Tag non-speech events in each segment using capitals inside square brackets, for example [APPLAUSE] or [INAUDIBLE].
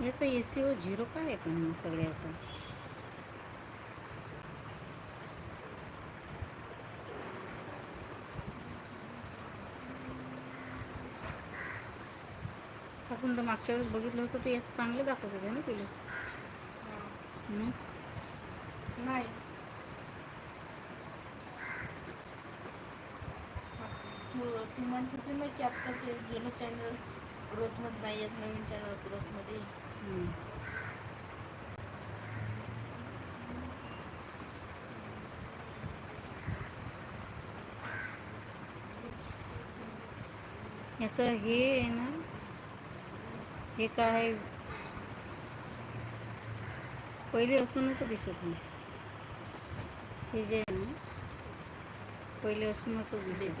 याचा ए सी ओ झिरो काय आहे पण सगळ्याचा आपण तर मागच्या वेळेस बघितलं होतं ते याचं चांगलं दाखवत होते ना पहिले हं? नाही तू तू म्हणत ना की आता ते जुनं चॅनल ग्रोथमध्ये नाही आहेत नवीन चॅनल ग्रोथमध्ये हं. याचं हे आहे ना हे काय? पहिले असं नव्हतं दिसत नाही हे जे आहे ना पहिले असं नव्हतं दिसत.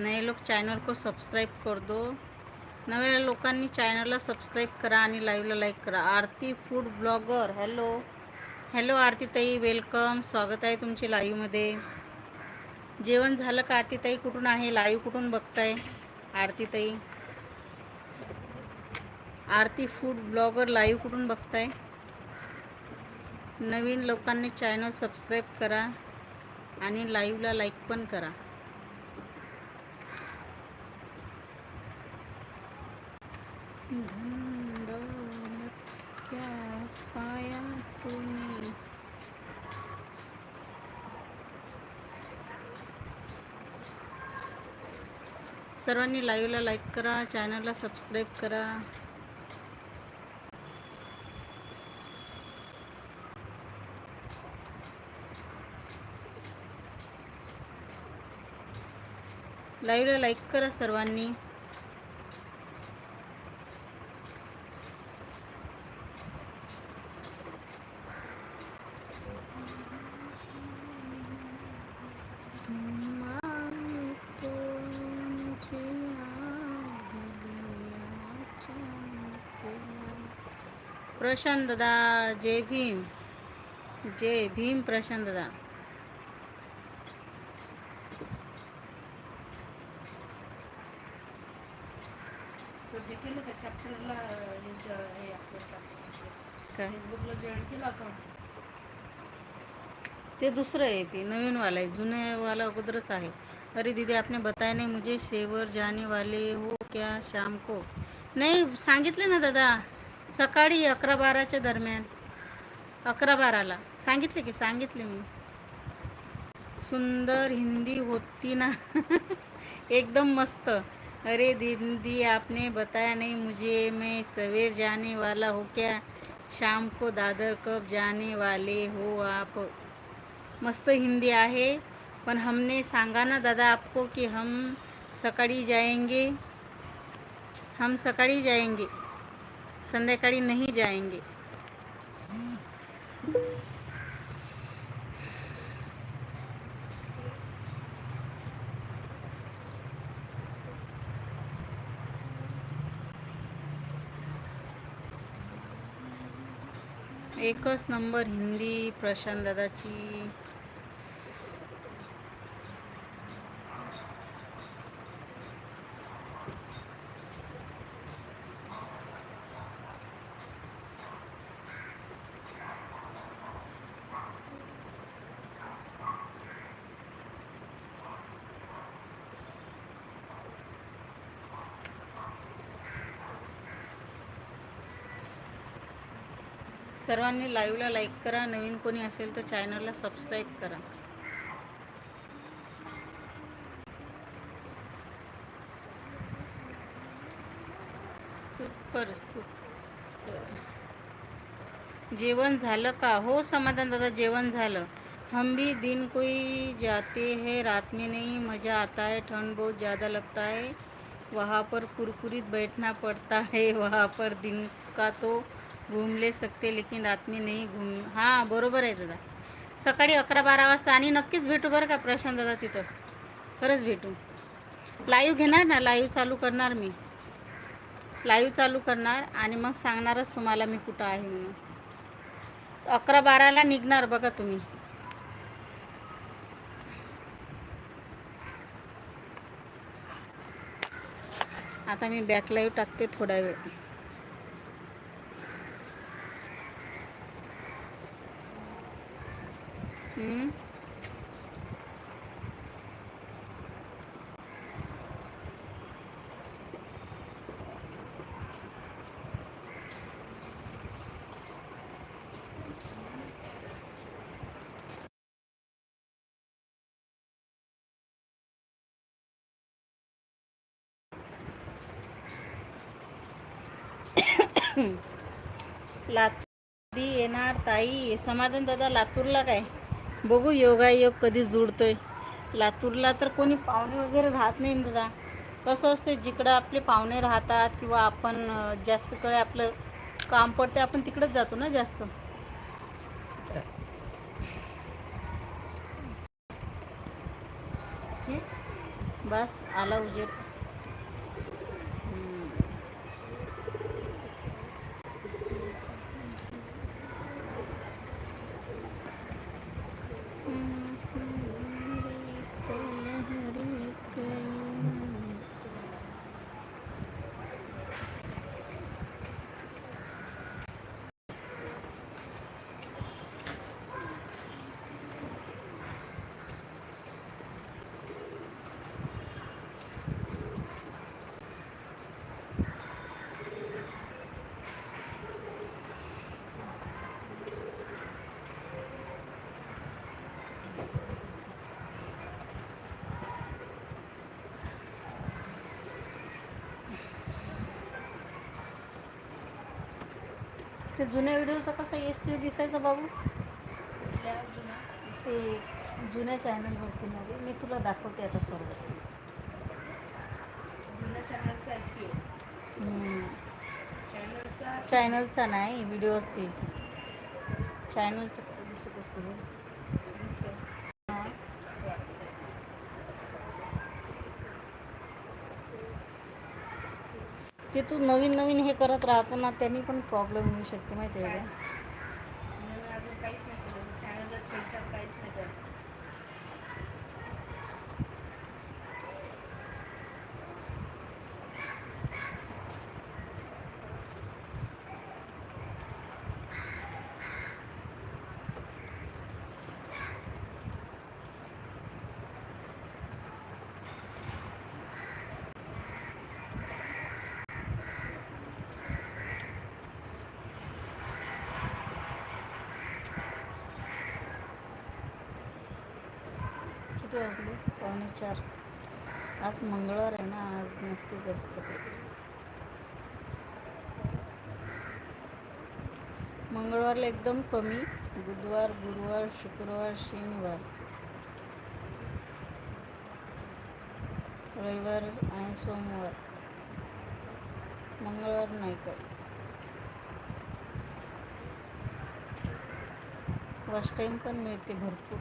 नए लोग चॅनल को सबस्क्राईब कर दो। नव्या लोकांनी चॅनलला सबस्क्राईब करा आणि लाईव्हला लाईक करा. Aarti food blogger hello. Hello आरतीताई welcome. स्वागत आहे तुमचे लाईव्हमध्ये. जेवण झालं का आरतीताई? कुठून आहे? लाईव्ह कुठून बघताय? आरतीताई. आरती फूड ब्लॉगर लाईव्ह कुठून बघताय? नवीन लोकांनी चॅनल सबस्क्राईब करा आणि लाईव्हला लाईक पण करा. पाया तुम्ही सर्वांनी लाईव्हला लाईक करा चॅनलला सबस्क्राईब करा. लाईव्हला लाईक करा सर्वांनी. प्रशांत दादा जय भीम. जय भीम प्रशांत दादा. ते काय? दुसरं आहे ते नवीनवाला आहे. जुनेवाला अगोदरच आहे. अरे दीदी आपने बताया नहीं मुझे. शेवर जाने वाले हो क्या शाम को? नाही सांगितले ना दादा. सकाळी अकरा बाराच्या दरम्यान अकरा बाराला. सांगितले की सांगितले मी. सुंदर हिंदी होती ना. [LAUGHS] एकदम मस्त. अरे दीदी आपने बताया नहीं मुझे. मैं सवेर जाने वाला हो क्या? शाम को दादर कब जाने वाले हो आप? मस्त हिंदी आहे. पण हमने सांगा ना दादा आपको कि हम सकाळी जाएंगे? हम सकाळी जाएंगे. संध्याकाळी नहीं जाएंगे एकच नंबर हिंदी प्रशांत दादाची. सर्वांनी लाईव्हला लाईक करा. नवीन कोणी असेल तर चॅनलला सबस्क्राईब करा. सुपर सुपर जेवण झालं का? हो समाधान दादा जेवण झालं. हम भी दिन कोई जाते हैं रात में नहीं मज़ा आता है ठंड बहुत ज़्यादा लगता है. वहाँ पर कुरकुरीत बैठना पड़ता है वहाँ पर दिन का तो घूम ले सकते लेकिन रात में नाही घूम। हां बरोबर आहे दादा. सकाळी अकरा बारा वाजता आणि नक्कीच भेटू बरं का प्रशांत दादा तिथं. खरंच भेटू. लाईव्ह घेणार ना? लाईव्ह चालू करणार मी. लाईव्ह चालू करणार आणि मग सांगणारच तुम्हाला मी कुठं आहे म्हणून. अकरा बाराला निघणार बघा तुम्ही. आता मी बॅक लाईव्ह टाकते थोडा वेळ. हम्म? लातूर कधी येणार ताई समाधान दादा लातूरला काय बघू योगायोग कधी जुडतोय. लातूरला तर कोणी पाहुणे वगैरे राहत नाही दादा. कसं असते जिकडं आपले पाहुणे राहतात किंवा आपण जास्त कडे आपलं काम पडते आपण तिकडंच जातो ना जास्त? बस आला उजेड. ते जुन्या व्हिडिओचा कसा एस यू दिसायचा बाबू? ते जुन्या चॅनलवरती मध्ये मी तुला दाखवते आता सर्व. जुन्या चॅनलचा एस हम्म. चॅनलचा चॅनलचा नाही व्हिडिओची चॅनलचं दिसत असतं बघ. दिसतं हा. असं वाटतं ते तू नवीन नवीन हे करत राहतो ना त्यांनी पण प्रॉब्लेम येऊ शकते माहिती आहे का म्हणून मी अजून काहीच नाही केलं चॅनलला छेडछाड काहीच नाही करत किती वाजले? पावणे चार. आज मंगळवार आहे ना आज नसते जास्त मंगळवारला एकदम कमी. बुधवार गुरुवार शुक्रवार शनिवार. रविवार आणि सोमवार. मंगळवार नाही तर. वॉश टाईम पण मिळते भरपूर.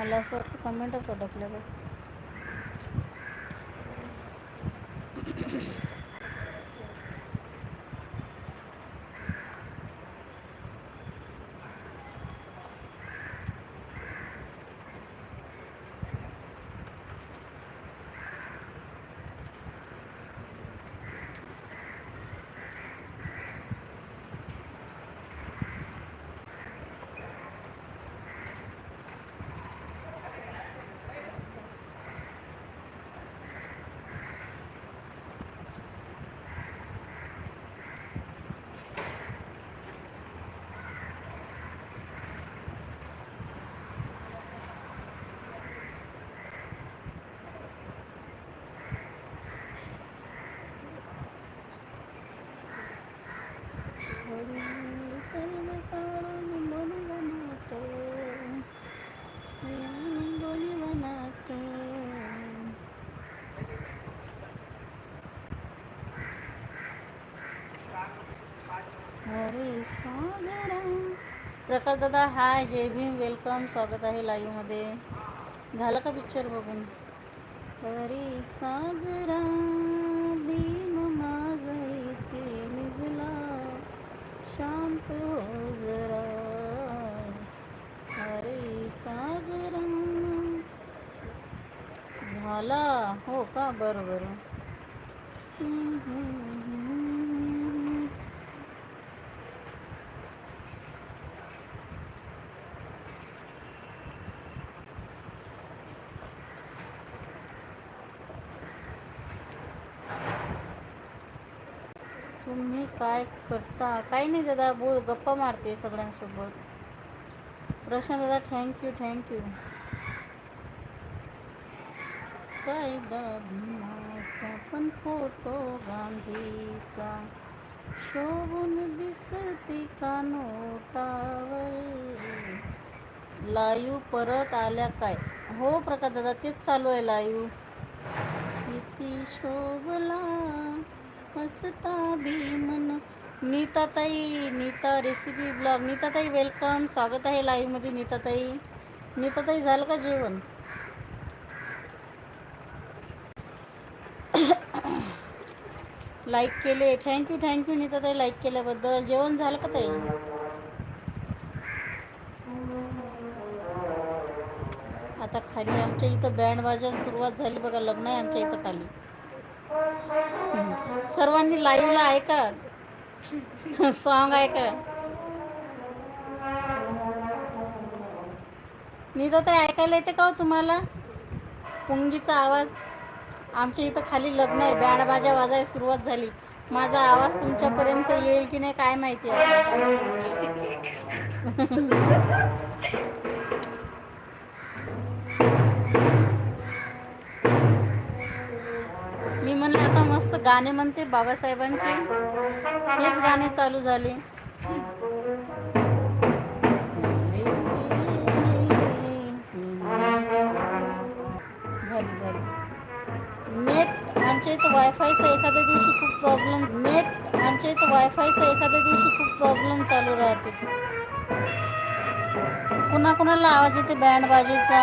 मला असं वाटतं कमेंटच अडकल्या प्रकाश दादा हाय जय भीम वेलकम स्वागत आहे लाईव्हमध्ये झालं का पिक्चर बघून? अरे सागरा भीम माझं इथे निघला शांत हो जरा अरे सागरा झाला. हो का? बरं बरं तुम्ही काय करता? काही नाही दादा. बोल गप्पा मारते सगळ्यांसोबत. प्रशांत दादा थँक्यू थँक्यू कायदा भीमाचा पण फोटो गांधीचा. शोभून दिसते का नोटावर? लाईव्ह परत आल्या काय? हो प्रकाश दादा तेच चालू आहे लाईव्ह किती शोभला हसता भीमन नीताताई नीता रेसिपी ब्लॉग नीताताई वेलकम स्वागत आहे लाईव्हमध्ये नीताताई. नीताताई झालं का जेवण? लाईक केले. थँक्यू थँक्यू नीताताई लाईक केल्याबद्दल. जेवण झालं का ताई? आता खाली आमच्या इथं बँड वाजा सुरुवात झाली बघा. लग्न आहे आमच्या इथं खाली. सर्वांनी लाईव्हला ऐका सॉन्ग ऐका नीता ताई ऐकायला येते का हो तुम्हाला? पुंगीचा आवाज? आमच्या इथं खाली लग्न आहे बँड बाजा वाजायला सुरुवात झाली. माझा आवाज तुमच्यापर्यंत येईल की नाही काय माहिती आहे? मी म्हणलं आता मस्त गाणे म्हणते बाबासाहेबांचे. हेच गाणे चालू झाले. वायफायचा एखाद्या दिवशी खूप प्रॉब्लेम नेट आमच्या इथं वायफायचा एखाद्या दिवशी खूप प्रॉब्लेम चालू राहते. कुणा कुणाला आवाज येते? बँड बाजेचा.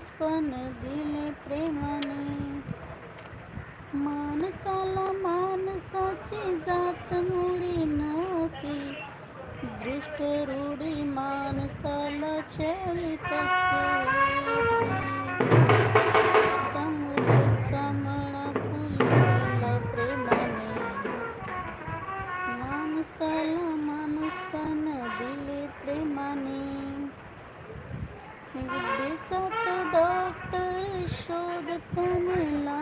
पुष्पन दिले प्रेमाने. माणसाला माणसाची जात मुळी नव्हती. दृष्ट रूढी माणसाला छळीतच तो